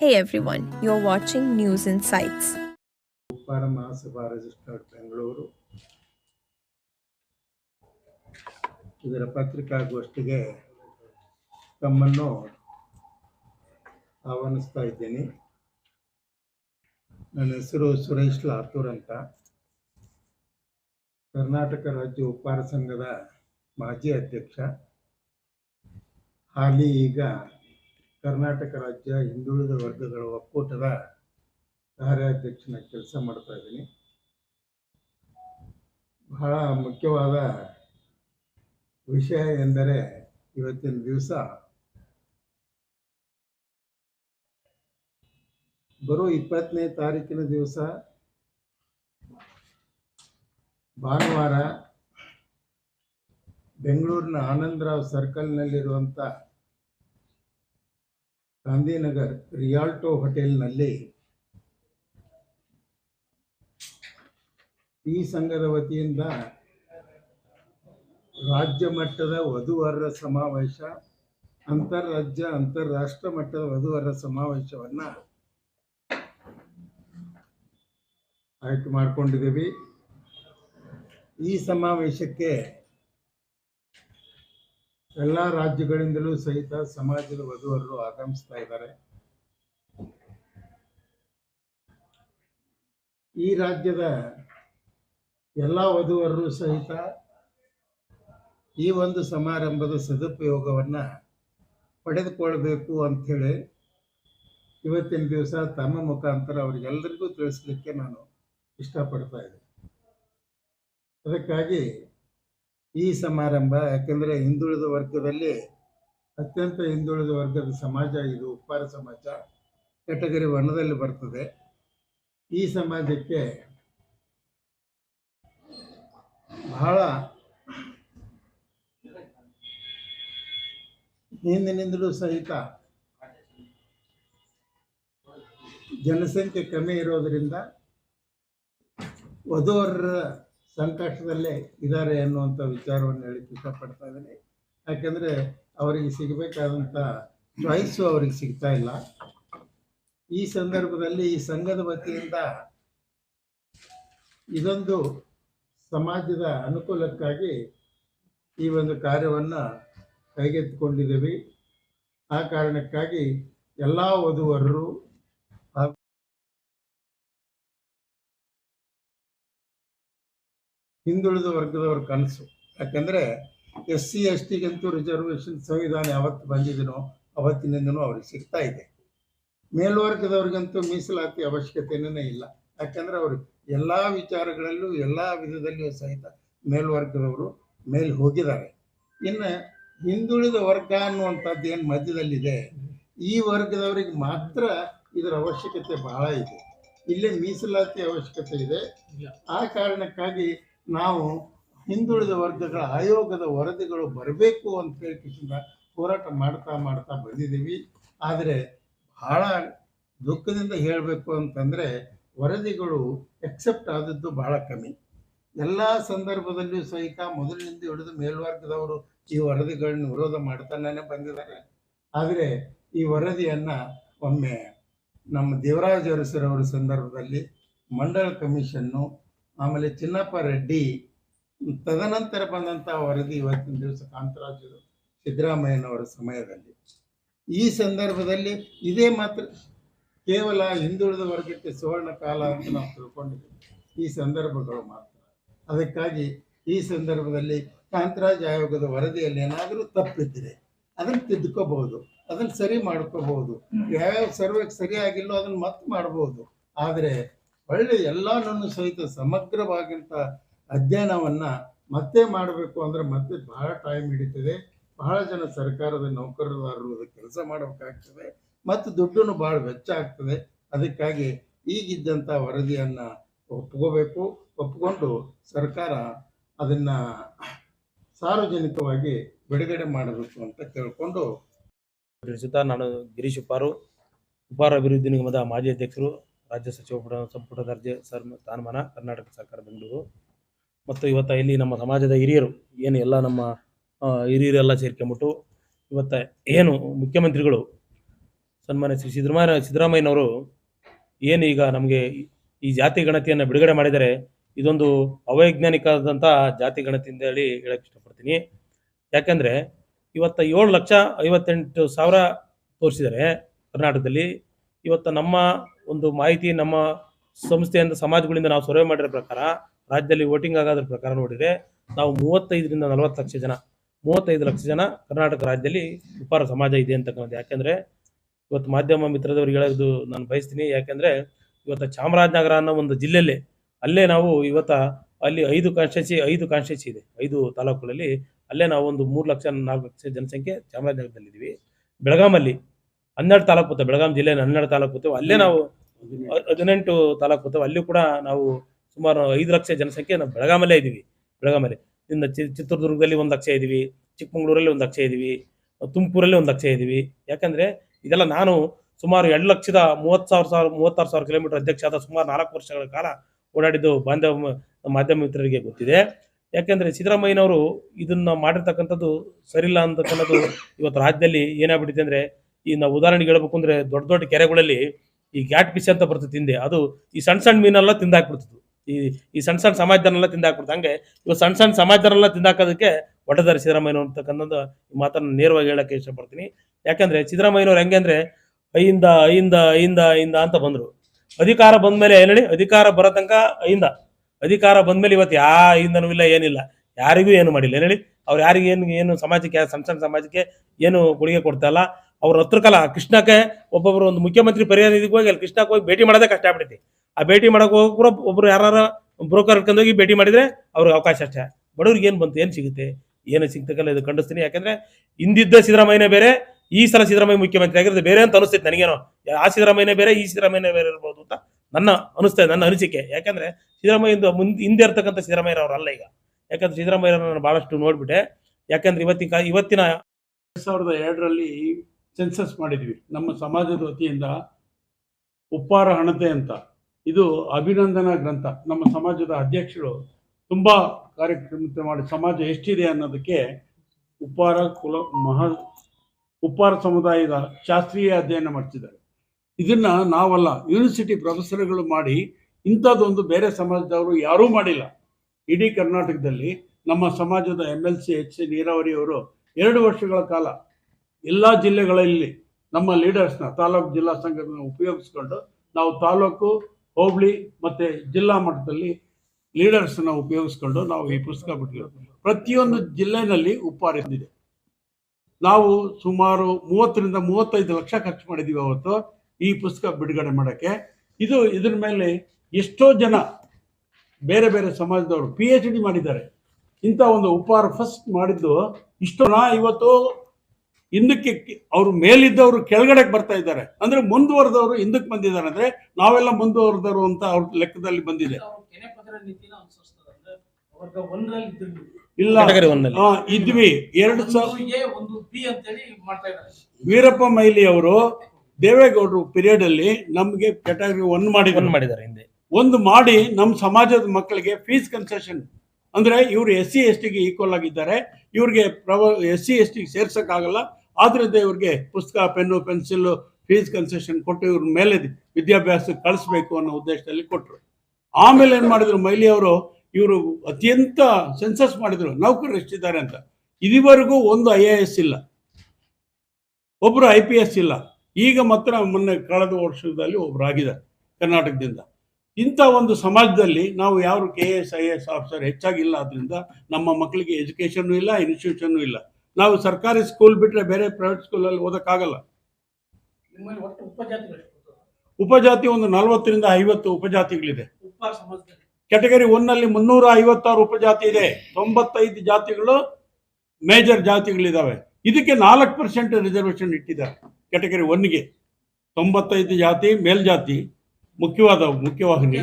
Hey everyone, you're watching News Insights. Uppara Mahasabha registered Bengaluru ಇದರ ಪತ್ರಿಕಾಗೋಷ್ಠಿಗೆ ತಮ್ಮನ್ನು ಆಹ್ವಾನಿಸ್ತಾ ಇದ್ದೀನಿ. ನನ್ನ ಹೆಸರು ಸುರೇಶ್ ಲಾತೂರ್ ಅಂತ. ಕರ್ನಾಟಕ ರಾಜ್ಯ ಉಪ್ಪಾರ ಸಂಘದ ಮಾಜಿ ಅಧ್ಯಕ್ಷ. ಹಾಲಿ ಈಗ ಕರ್ನಾಟಕ ರಾಜ್ಯ ಹಿಂದುಳಿದ ವರ್ಗಗಳ ಒಕ್ಕೂಟದ ಕಾರ್ಯಾಧ್ಯಕ್ಷನ ಕೆಲಸ ಮಾಡ್ತಾ ಇದ್ದೀನಿ. ಬಹಳ ಮುಖ್ಯವಾದ ವಿಷಯ ಎಂದರೆ ಇವತ್ತಿನ ದಿವಸ ಬರೋ ಇಪ್ಪತ್ತನೇ ತಾರೀಕಿನ ದಿವಸ ಭಾನುವಾರ ಬೆಂಗಳೂರಿನ ಆನಂದರಾವ್ ಸರ್ಕಲ್ನಲ್ಲಿರುವಂಥ ಗಾಂಧಿನಗರ್ ರಿಯಾಲ್ಟೋ ಹೋಟೆಲ್ನಲ್ಲಿ ಈ ಸಂಘದ ವತಿಯಿಂದ ರಾಜ್ಯ ಮಟ್ಟದ ವಧುವರರ ಸಮಾವೇಶ ಅಂತಾರಾಜ್ಯ ಅಂತಾರಾಷ್ಟ್ರ ಮಟ್ಟದ ವಧುವರರ ಸಮಾವೇಶವನ್ನ ಆಯ್ಕೆ ಮಾಡಿಕೊಂಡಿದ್ದೀವಿ. ಈ ಸಮಾವೇಶಕ್ಕೆ ಎಲ್ಲ ರಾಜ್ಯಗಳಿಂದಲೂ ಸಹಿತ ಸಮಾಜದ ವಧುವರರು ಆಗಮಿಸ್ತಾ ಇದ್ದಾರೆ. ಈ ರಾಜ್ಯದ ಎಲ್ಲ ವಧುವರರು ಸಹಿತ ಈ ಒಂದು ಸಮಾರಂಭದ ಸದುಪಯೋಗವನ್ನ ಪಡೆದುಕೊಳ್ಬೇಕು ಅಂಥೇಳಿ ಇವತ್ತಿನ ದಿವಸ ತಮ್ಮ ಮುಖಾಂತರ ಅವರಿಗೆಲ್ಲರಿಗೂ ತಿಳಿಸ್ಲಿಕ್ಕೆ ನಾನು ಇಷ್ಟಪಡ್ತಾ ಇದ್ದೀನಿ. ಅದಕ್ಕಾಗಿ ಈ ಸಮಾರಂಭ, ಯಾಕಂದ್ರೆ ಹಿಂದುಳಿದ ವರ್ಗದಲ್ಲಿ ಅತ್ಯಂತ ಹಿಂದುಳಿದ ವರ್ಗದ ಸಮಾಜ, ಇದು ಉಪ್ಪಾರ ಸಮಾಜ ಕೆಟಗರಿ ಒನ್ನದಲ್ಲಿ ಬರ್ತದೆ. ಈ ಸಮಾಜಕ್ಕೆ ಬಹಳ ಹಿಂದಿನಿಂದಲೂ ಸಹಿತ ಜನಸಂಖ್ಯೆ ಕಮ್ಮಿ ಇರೋದರಿಂದ ವಧುವರರ ಸಂಕಷ್ಟದಲ್ಲೇ ಇದ್ದಾರೆ ಅನ್ನುವಂಥ ವಿಚಾರವನ್ನು ಹೇಳಿಕ್ಕೆ ಇಷ್ಟಪಡ್ತಾ ಇದ್ದೀನಿ. ಯಾಕೆಂದರೆ ಅವರಿಗೆ ಸಿಗಬೇಕಾದಂಥ ಚಾಯ್ಸು ಅವರಿಗೆ ಸಿಗ್ತಾ ಇಲ್ಲ. ಈ ಸಂದರ್ಭದಲ್ಲಿ ಈ ಸಂಘದ ವತಿಯಿಂದ ಇದೊಂದು ಸಮಾಜದ ಅನುಕೂಲಕ್ಕಾಗಿ ಈ ಒಂದು ಕಾರ್ಯವನ್ನು ಕೈಗೆತ್ತಿಕೊಂಡಿದ್ದೀವಿ. ಆ ಕಾರಣಕ್ಕಾಗಿ ಎಲ್ಲ ವಧುವರರು ಹಿಂದುಳಿದ ವರ್ಗದವ್ರ ಕನಸು. ಯಾಕಂದರೆ ಎಸ್ ಸಿ ಎಸ್ ಟಿಗಂತೂ ರಿಸರ್ವೇಷನ್ ಸಂವಿಧಾನ ಯಾವತ್ತು ಬಂದಿದನೋ ಅವತ್ತಿನಿಂದನೂ ಅವ್ರಿಗೆ ಸಿಗ್ತಾ ಇದೆ. ಮೇಲ್ವರ್ಗದವ್ರಿಗಂತೂ ಮೀಸಲಾತಿ ಅವಶ್ಯಕತೆನೇ ಇಲ್ಲ. ಯಾಕಂದ್ರೆ ಅವರು ಎಲ್ಲ ವಿಚಾರಗಳಲ್ಲೂ ಎಲ್ಲ ವಿಧದಲ್ಲಿಯೂ ಸಹಿತ ಮೇಲ್ವರ್ಗದವರು ಮೇಲೆ ಹೋಗಿದ್ದಾರೆ. ಇನ್ನು ಹಿಂದುಳಿದ ವರ್ಗ ಅನ್ನುವಂಥದ್ದು ಏನು ಮಧ್ಯದಲ್ಲಿದೆ ಈ ವರ್ಗದವರಿಗೆ ಮಾತ್ರ ಇದರ ಅವಶ್ಯಕತೆ ಬಹಳ ಇದೆ. ಇಲ್ಲೇ ಮೀಸಲಾತಿ ಅವಶ್ಯಕತೆ ಇದೆ. ಆ ಕಾರಣಕ್ಕಾಗಿ ನಾವು ಹಿಂದುಳಿದ ವರ್ಗಗಳ ಆಯೋಗದ ವರದಿಗಳು ಬರಬೇಕು ಅಂತ ಹೇಳಿ ಹೋರಾಟ ಮಾಡ್ತಾ ಮಾಡ್ತಾ ಬಂದಿದ್ದೀವಿ. ಆದರೆ ಬಹಳ ದುಃಖದಿಂದ ಹೇಳಬೇಕು ಅಂತಂದರೆ ವರದಿಗಳು ಎಕ್ಸೆಪ್ಟ್ ಆದದ್ದು ಬಹಳ ಕಮ್ಮಿ. ಎಲ್ಲ ಸಂದರ್ಭದಲ್ಲಿಯೂ ಸಹಿತ ಮೊದಲಿನಿಂದ ಹಿಡಿದು ಮೇಲ್ವರ್ಗದವರು ಈ ವರದಿಗಳನ್ನ ವಿರೋಧ ಮಾಡ್ತಾನೆ ಬಂದಿದ್ದಾರೆ. ಆದರೆ ಈ ವರದಿಯನ್ನು ಒಮ್ಮೆ ನಮ್ಮ ದೇವರಾಜ ಅರಸರವರ ಸಂದರ್ಭದಲ್ಲಿ ಮಂಡಳ ಕಮಿಷನ್ನು ಆಮೇಲೆ ಚಿನ್ನಪ್ಪ ರೆಡ್ಡಿ ತದನಂತರ ಬಂದಂತಹ ವರದಿ ಇವತ್ತಿನ ದಿವಸ ಕಾಂತರಾಜರು ಸಿದ್ದರಾಮಯ್ಯನವರ ಸಮಯದಲ್ಲಿ. ಈ ಸಂದರ್ಭದಲ್ಲಿ ಇದೇ ಮಾತ್ರ ಕೇವಲ ಹಿಂದುಳಿದ ವರ್ಗಕ್ಕೆ ಸುವರ್ಣ ಕಾಲ ಅಂತ ನಾವು ತಿಳ್ಕೊಂಡಿದ್ದೀವಿ. ಈ ಸಂದರ್ಭಗಳು ಮಾತ್ರ. ಅದಕ್ಕಾಗಿ ಈ ಸಂದರ್ಭದಲ್ಲಿ ಕಾಂತರಾಜ್ ಆಯೋಗದ ವರದಿಯಲ್ಲಿ ಏನಾದರೂ ತಪ್ಪಿದ್ದರೆ ಅದನ್ನು ತಿದ್ದುಕೋಬಹುದು, ಅದನ್ನು ಸರಿ ಮಾಡ್ಕೋಬಹುದು, ಯಾವ್ಯಾವ ಸರ್ವೆ ಸರಿಯಾಗಿಲ್ಲೋ ಅದನ್ನು ಮತ್ತೆ ಮಾಡ್ಬೋದು. ಆದರೆ ಒಳ್ಳೆ ಎಲ್ಲನೂ ಸಹಿತ ಸಮಗ್ರವಾಗಿಂತ ಅಧ್ಯಯನವನ್ನ ಮತ್ತೆ ಮಾಡಬೇಕು ಅಂದ್ರೆ ಮತ್ತೆ ಬಹಳ ಟೈಮ್ ಹಿಡಿತದೆ. ಬಹಳ ಜನ ಸರ್ಕಾರದ ನೌಕರದಾರರು ಕೆಲಸ ಮಾಡಬೇಕಾಗ್ತದೆ. ಮತ್ತು ದುಡ್ಡನ್ನು ಬಹಳ ವೆಚ್ಚ ಆಗ್ತದೆ. ಅದಕ್ಕಾಗಿ ಈಗಿದ್ದಂಥ ವರದಿಯನ್ನ ಒಪ್ಕೋಬೇಕು. ಒಪ್ಕೊಂಡು ಸರ್ಕಾರ ಅದನ್ನ ಸಾರ್ವಜನಿಕವಾಗಿ ಬಿಡುಗಡೆ ಮಾಡಬೇಕು ಅಂತ ಕೇಳ್ಕೊಂಡು. ನಾನು ಗಿರೀಶ್ ಉಪಾರು ಉಪಾರ ಅಭಿವೃದ್ಧಿ ನಿಗಮದ ಮಾಜಿ ಅಧ್ಯಕ್ಷರು. ರಾಜ್ಯ ಸಚಿವ ಪುಟ- ಸಂಪುಟ ದರ್ಜೆ ಸರ್ ಸ್ಥಾನಮಾನ ಕರ್ನಾಟಕ ಸರ್ಕಾರ ಬೆಂಗಳೂರು. ಮತ್ತು ಇವತ್ತು ಇಲ್ಲಿ ನಮ್ಮ ಸಮಾಜದ ಹಿರಿಯರು, ಏನು ಎಲ್ಲ ನಮ್ಮ ಹಿರಿಯರೆಲ್ಲ ಸೇರ್ಕೊಂಬಿಟ್ಟು ಇವತ್ತು ಏನು ಮುಖ್ಯಮಂತ್ರಿಗಳು ಸನ್ಮಾನ್ಯ ಶ್ರೀ ಸಿದ್ದರಾಮಯ್ಯ, ಸಿದ್ದರಾಮಯ್ಯನವರು ಏನು ಈಗ ನಮಗೆ ಈ ಜಾತಿ ಗಣತಿಯನ್ನು ಬಿಡುಗಡೆ ಮಾಡಿದರೆ ಇದೊಂದು ಅವೈಜ್ಞಾನಿಕವಾದಂಥ ಜಾತಿ ಗಣತಿ ಅಂತ ಹೇಳಿ ಹೇಳಕ್ಕೆ ಇಷ್ಟಪಡ್ತೀನಿ. ಯಾಕೆಂದರೆ ಇವತ್ತು ಏಳು ಲಕ್ಷ ಐವತ್ತೆಂಟು ಸಾವಿರ ತೋರಿಸಿದರೆ ಕರ್ನಾಟಕದಲ್ಲಿ. ಇವತ್ತು ನಮ್ಮ ಒಂದು ಮಾಹಿತಿ ನಮ್ಮ ಸಂಸ್ಥೆಯಿಂದ, ಸಮಾಜಗಳಿಂದ ನಾವು ಸರ್ವೆ ಮಾಡಿರೋ ಪ್ರಕಾರ, ರಾಜ್ಯದಲ್ಲಿ ವೋಟಿಂಗ್ ಆಗೋದ್ರ ಪ್ರಕಾರ ನೋಡಿದರೆ, ನಾವು ಮೂವತ್ತೈದರಿಂದ ನಲವತ್ತು ಲಕ್ಷ ಜನ, ಮೂವತ್ತೈದು ಲಕ್ಷ ಜನ ಕರ್ನಾಟಕ ರಾಜ್ಯದಲ್ಲಿ ಉಪಾರ ಸಮಾಜ ಇದೆ ಅಂತಕ್ಕಂಥದ್ದು. ಯಾಕೆಂದರೆ, ಇವತ್ತು ಮಾಧ್ಯಮ ಮಿತ್ರದವ್ರಿಗೆ ಹೇಳೋದು ನಾನು ಬಯಸ್ತೀನಿ. ಯಾಕೆಂದರೆ, ಇವತ್ತು ಚಾಮರಾಜನಗರ ಅನ್ನೋ ಒಂದು ಜಿಲ್ಲೆಯಲ್ಲಿ, ಅಲ್ಲೇ ನಾವು ಇವತ್ತ ಅಲ್ಲಿ ಐದು ಕಾನ್ಸ್ಟಿಟ್ಯೂನ್ಸಿ ಐದು ಕಾನ್ಸ್ಟಿಟ್ಯೂನ್ಸಿ ಇದೆ. ಐದು ತಾಲೂಕುಗಳಲ್ಲಿ ಅಲ್ಲೇ ನಾವು ಒಂದು ಮೂರು ಲಕ್ಷ, ನಾಲ್ಕು ಲಕ್ಷ ಜನಸಂಖ್ಯೆ ಚಾಮರಾಜನಗರದಲ್ಲಿದ್ದೀವಿ. ಬೆಳಗಾಮಲ್ಲಿ ಹನ್ನೆರಡು ತಾಲೂಕು ಬರ್ತವೆ ಬೆಳಗಾವಿ ಜಿಲ್ಲೆ ಹನ್ನೆರಡು ತಾಲೂಕು ಬರ್ತವೆ ಅಲ್ಲೇ ನಾವು ಹದಿನೆಂಟು. ತಾಲೂಕು ಬರ್ತವೆ ಅಲ್ಲಿ ಕೂಡ ನಾವು ಸುಮಾರು ಐದು ಲಕ್ಷ ಜನಸಂಖ್ಯೆ ನಾವು ಬೆಳಗಾಮಲ್ಲೇ ಇದ್ದೀವಿ. ಬೆಳಗಾಮಲ್ಲಿ. ಇನ್ನು ಚಿ ಚಿತ್ರದುರ್ಗದಲ್ಲಿ ಒಂದು ಲಕ್ಷ ಇದ್ದೀವಿ. ಚಿಕ್ಕಮಗಳೂರಲ್ಲಿ ಒಂದು ಲಕ್ಷ ಇದ್ದೀವಿ. ತುಮಕೂರಲ್ಲಿ ಒಂದು ಲಕ್ಷ ಇದ್ದೀವಿ. ಯಾಕಂದರೆ ಇದೆಲ್ಲ ನಾನು ಸುಮಾರು ಎರಡು ಲಕ್ಷದ ಮೂವತ್ತು ಸಾವಿರ ಸಾವಿರ ಮೂವತ್ತಾರು ಸಾವಿರ ಕಿಲೋಮೀಟರ್ ಅಧ್ಯಕ್ಷ ಆದ ಸುಮಾರು ನಾಲ್ಕು ವರ್ಷಗಳ ಕಾಲ ಓಡಾಡಿದ್ದು ಬಾಂಧವ ಮಾಧ್ಯಮ ಮಿತ್ರರಿಗೆ ಗೊತ್ತಿದೆ. ಯಾಕೆಂದರೆ ಸಿದ್ದರಾಮಯ್ಯನವರು ಇದನ್ನ ಮಾಡಿರ್ತಕ್ಕಂಥದ್ದು ಸರಿಯಿಲ್ಲ ಅಂತಕ್ಕಂಥದ್ದು ಇವತ್ತು ರಾಜ್ಯದಲ್ಲಿ ಏನಾಗ್ಬಿಟ್ಟಿದೆ ಅಂದರೆ ಈ ನಾವು ಉದಾಹರಣೆಗೆ ಹೇಳ್ಬೇಕು ಅಂದ್ರೆ ದೊಡ್ಡ ದೊಡ್ಡ ಕೆರೆಗಳಲ್ಲಿ ಈ ಗ್ಯಾಟ್ ಪಿಸಿ ಅಂತ ಬರ್ತದೆ ತಿಂದೆ. ಅದು ಈ ಸಣ್ಣ ಸಣ್ಣ ಮೀನೆಲ್ಲ ತಿಂದಾಕ್ಬಿಡ್ತಿದ್ವು ಈ ಈ ಸಣ್ಣ ಸಣ್ಣ ಸಮಾಜದನ್ನೆಲ್ಲ ತಿಂದಾಕ್ಬಿಡ್ತು ಹಂಗೆ ಇವಾಗ ಸಣ್ಣ ಸಣ್ಣ ಸಮಾಜದನ್ನೆಲ್ಲ ತಿಂದಾಕೋದಕ್ಕೆ ಒಟ್ಟದಾರಿ ಸಿದ್ದರಾಮಯ್ಯ ಅಂತಕ್ಕಂಥದ್ದು ಮಾತನ್ನು ನೇರವಾಗಿ ಹೇಳಕ್ಕೆ ಇಷ್ಟಪಡ್ತೀನಿ. ಯಾಕಂದ್ರೆ ಸಿದ್ದರಾಮಯ್ಯನವ್ರು ಹೆಂಗೆ ಅಂದ್ರೆ ಐಯಿಂದ ಐಯಿಂದ ಐಯಿಂದ ಐಯಿಂದ ಅಂತ ಬಂದ್ರು. ಅಧಿಕಾರ ಬಂದ್ಮೇಲೆ ಏನ್ ಹೇಳಿ? ಅಧಿಕಾರ ಬರೋ ತನಕ ಐಯಿಂದ ಅಧಿಕಾರ ಬಂದ್ಮೇಲೆ ಇವತ್ತು ಯಾ ಐಂದನೂ ಇಲ್ಲ, ಏನಿಲ್ಲ. ಯಾರಿಗೂ ಏನು ಮಾಡಿಲ್ಲ. ಏನ್ ಹೇಳಿ? ಅವ್ರು ಯಾರಿಗೂ ಏನು ಏನು ಸಮಾಜಕ್ಕೆ ಸಣ್ಣ ಸಣ್ಣ ಸಮಾಜಕ್ಕೆ ಏನು ಕೊಡುಗೆ ಕೊಡ್ತಾ ಇಲ್ಲ. ಅವ್ರ ಹತ್ರ ಕಾಲ ಕೃಷ್ಣಕ್ಕೆ ಒಬ್ಬೊಬ್ರು ಒಂದು ಮುಖ್ಯಮಂತ್ರಿ ಪರಿಹಾರ ನಿಧಿಗೆ ಹೋಗಿ ಅಲ್ಲಿ ಕೃಷ್ಣಕ್ಕೆ ಹೋಗಿ ಭೇಟಿ ಮಾಡೋದೇ ಕಷ್ಟ ಆಗ್ಬಿಟ್ಟೈತಿ ಆ ಭೇಟಿ ಮಾಡಕ್ ಹೋಗೋ ಕೂಡ ಒಬ್ರು ಯಾರು ಬ್ರೋಕರ್ ಹೋಗಿ ಭೇಟಿ ಮಾಡಿದ್ರೆ ಅವ್ರಿಗೆ ಅವಕಾಶ ಅಷ್ಟೇ. ಬಡವ್ರಿಗೆ ಏನು ಬಂತು, ಏನು ಸಿಗುತ್ತೆ? ಏನು ಸಿಗ್ತಕ್ಕಲ್ಲ ಇದು ಖಂಡಿಸ್ತೀನಿ ಯಾಕಂದ್ರೆ ಹಿಂದಿದ್ದ ಸಿದ್ದರಾಮಯ್ಯನೇ ಬೇರೆ, ಈ ಸಲ ಸಿದ್ದರಾಮಯ್ಯ ಮುಖ್ಯಮಂತ್ರಿ ಆಗಿರೋದು ಬೇರೆ ಅಂತ ಅನಿಸ್ತೈತೆ ನನಗೇನೋ. ಆ ಸಿದ್ದರಾಮಯ್ಯನೇ ಬೇರೆ, ಈ ಸಿದ್ದರಾಮಯ್ಯನೇ ಬೇರೆ ಇರ್ಬೋದು ಅಂತ ನನ್ನ ಅನಿಸ್ತಾ ನನ್ನ ಅನಿಸಿಕೆ. ಯಾಕಂದ್ರೆ ಸಿದ್ದರಾಮಯ್ಯ ಮುಂದೆ, ಹಿಂದೆ ಇರ್ತಕ್ಕಂಥ ಸಿದ್ದರಾಮಯ್ಯ ಅಲ್ಲ ಈಗ. ಯಾಕಂದ್ರೆ ಸಿದ್ದರಾಮಯ್ಯ ನಾನು ಬಹಳಷ್ಟು ನೋಡ್ಬಿಟ್ಟೆ. ಯಾಕಂದ್ರೆ ಇವತ್ತಿನ ಇವತ್ತಿನ ಎರಡ್ ಸಾವಿರದ ಎರಡರಲ್ಲಿ ಸೆನ್ಸಸ್ ಮಾಡಿದ್ವಿ. ನಮ್ಮ ಸಮಾಜದ ವತಿಯಿಂದ ಉಪ್ಪಾರ ಹಣತೆ ಅಂತ. ಇದು ಅಭಿನಂದನಾ ಗ್ರಂಥ. ನಮ್ಮ ಸಮಾಜದ ಅಧ್ಯಕ್ಷರು ತುಂಬ ಕಾರ್ಯಕ್ರಮ ಮಾಡಿ ಸಮಾಜ ಎಷ್ಟಿದೆ ಅನ್ನೋದಕ್ಕೆ ಉಪ್ಪಾರ ಕುಲ ಮಹಾ ಉಪ್ಪಾರ ಸಮುದಾಯದ ಶಾಸ್ತ್ರೀಯ ಅಧ್ಯಯನ ಮಾಡ್ತಿದ್ದಾರೆ. ಇದನ್ನ ನಾವಲ್ಲ, ಯೂನಿವರ್ಸಿಟಿ ಪ್ರೊಫೆಸರ್ಗಳು ಮಾಡಿ ಇಂಥದ್ದೊಂದು ಬೇರೆ ಸಮಾಜದವರು ಯಾರೂ ಮಾಡಿಲ್ಲ. ಇಡೀ ಕರ್ನಾಟಕದಲ್ಲಿ ನಮ್ಮ ಸಮಾಜದ M L C H C ನೀರಾವರಿ ಅವರು ಎರಡು ವರ್ಷಗಳ ಕಾಲ ಎಲ್ಲ ಜಿಲ್ಲೆಗಳಲ್ಲಿ ನಮ್ಮ ಲೀಡರ್ಸ್ನ ತಾಲೂಕು ಜಿಲ್ಲಾ ಸಂಘಗಳನ್ನ ಉಪಯೋಗಿಸ್ಕೊಂಡು ನಾವು ತಾಲೂಕು, ಹೋಬಳಿ ಮತ್ತು ಜಿಲ್ಲಾ ಮಟ್ಟದಲ್ಲಿ ಲೀಡರ್ಸ್ನ ಉಪಯೋಗಿಸ್ಕೊಂಡು ನಾವು ಈ ಪುಸ್ತಕ ಬಿಟ್ಟಿದ್ದೀವಿ ಪ್ರತಿಯೊಂದು ಜಿಲ್ಲೆನಲ್ಲಿ ಉಪಾರಿಸಿದೆ ನಾವು ಸುಮಾರು ಮೂವತ್ತರಿಂದ ಮೂವತ್ತೈದು ಲಕ್ಷ ಖರ್ಚು ಮಾಡಿದ್ದೀವಿ ಅವತ್ತು ಈ ಪುಸ್ತಕ ಬಿಡುಗಡೆ ಮಾಡೋಕ್ಕೆ. ಇದು ಇದ್ರ ಮೇಲೆ ಎಷ್ಟೋ ಜನ ಬೇರೆ ಬೇರೆ ಸಮಾಜದವರು ಪಿ ಎಚ್ ಡಿ ಮಾಡಿದ್ದಾರೆ. ಇಂಥ ಒಂದು ಉಪಹಾರ ಫಸ್ಟ್ ಮಾಡಿದ್ದು ಇಷ್ಟು ನಾ ಇವತ್ತು ಹಿಂದಕ್ಕೆ ಅವ್ರು ಮೇಲಿದ್ದವರು ಕೆಳಗಡೆಗೆ ಬರ್ತಾ ಇದ್ದಾರೆ. ಅಂದ್ರೆ ಮುಂದುವರೆದವರು ಹಿಂದಕ್ಕೆ ಬಂದಿದ್ದಾರೆ. ಅಂದ್ರೆ ನಾವೆಲ್ಲ ಮುಂದುವರೆದವರು ಅಂತ ಅವ್ರ ಲೆಕ್ಕದಲ್ಲಿ ಬಂದಿದೆ. ಇಲ್ಲ. ಇದ್ವಿ. ಎರಡು ವೀರಪ್ಪ ಮೈಲಿ ಅವರು ದೇವೇಗೌಡರು ಪೀರಿಯಡ್ ಅಲ್ಲಿ ನಮ್ಗೆ ಕೆಟಗರಿ ಒನ್ ಮಾಡಿ ಒಂದು ಮಾಡಿ ನಮ್ಮ ಸಮಾಜದ ಮಕ್ಕಳಿಗೆ ಫೀಸ್ ಕನ್ಸೆಷನ್ ಅಂದ್ರೆ ಇವರು ಎಸ್ ಸಿ ಎಸ್ ಟಿಗೆ ಈಕ್ವಲ್ ಆಗಿದ್ದಾರೆ. ಇವ್ರಿಗೆ ಪ್ರವ ಎಸ್ ಸಿ ಎಸ್ ಟಿಗೆ ಸೇರ್ಸೋಕ್ಕಾಗಲ್ಲ ಆದ್ರಿಂದ ಇವ್ರಿಗೆ ಪುಸ್ತಕ, ಪೆನ್ನು, ಪೆನ್ಸಿಲ್ ಫೀಸ್ ಕನ್ಸೆಷನ್ ಕೊಟ್ಟು ಇವ್ರ ಮೇಲೆ ವಿದ್ಯಾಭ್ಯಾಸಕ್ಕೆ ಕಳಿಸ್ಬೇಕು ಅನ್ನೋ ಉದ್ದೇಶದಲ್ಲಿ ಕೊಟ್ಟರು ಆಮೇಲೆ ಏನು ಮಾಡಿದ್ರು ಮೈಲಿ ಅವರು, ಇವರು ಅತ್ಯಂತ ಸೆನ್ಸಸ್ ಮಾಡಿದ್ರು. ನೌಕರರು ಎಷ್ಟಿದ್ದಾರೆ ಅಂತ. ಇದುವರೆಗೂ ಒಂದು ಐ ಎ ಎಸ್ ಇಲ್ಲ. ಒಬ್ಬರು ಐ ಪಿ ಎಸ್ ಇಲ್ಲ. ಈಗ ಮಾತ್ರ ಮೊನ್ನೆ ಕಳೆದ ವರ್ಷದಲ್ಲಿ ಒಬ್ರು ಆಗಿದ್ದಾರೆ ಕರ್ನಾಟಕದಿಂದ. ಇಂಥ ಒಂದು ಸಮಾಜದಲ್ಲಿ ನಾವು ಯಾರು K S I S officer ಹೆಚ್ಚಾಗಿಲ್ಲ ಆದ್ರಿಂದ ನಮ್ಮ ಮಕ್ಕಳಿಗೆ ಎಜುಕೇಷನ್ನು ಇಲ್ಲ ಇನ್ಸ್ಟಿಟ್ಯೂಷನ್ ಇಲ್ಲ. ನಾವು ಸರ್ಕಾರಿ ಸ್ಕೂಲ್ ಬಿಟ್ಟರೆ ಬೇರೆ ಪ್ರೈವೇಟ್ ಸ್ಕೂಲಲ್ಲಿ ಓದೋಕ್ಕಾಗಲ್ಲ? ಉಪಜಾತಿ ಒಂದು ನಲವತ್ತರಿಂದ ಐವತ್ತು ಉಪಜಾತಿಗಳಿದೆ. ಕ್ಯಾಟಗರಿ ಒನ್ ಕೆಟಗರಿ ಒನ್ನಲ್ಲಿ ಮುನ್ನೂರ ಐವತ್ತಾರು ಉಪಜಾತಿ ಇದೆ. ತೊಂಬತ್ತೈದು ಜಾತಿಗಳು ಮೇಜರ್ ಜಾತಿಗಳಿದಾವೆ. ಇದಕ್ಕೆ ನಾಲ್ಕು ಪರ್ಸೆಂಟ್ ರಿಸರ್ವೇಶನ್ ಇಟ್ಟಿದ್ದಾರೆ. ಕೆಟಗರಿ ಒನ್ಗೆ ತೊಂಬತ್ತೈದು ಜಾತಿ ಮೇಲ್ಜಾತಿ. ಮುಖ್ಯವಾದ ಮುಖ್ಯವಾಹಿನಿ.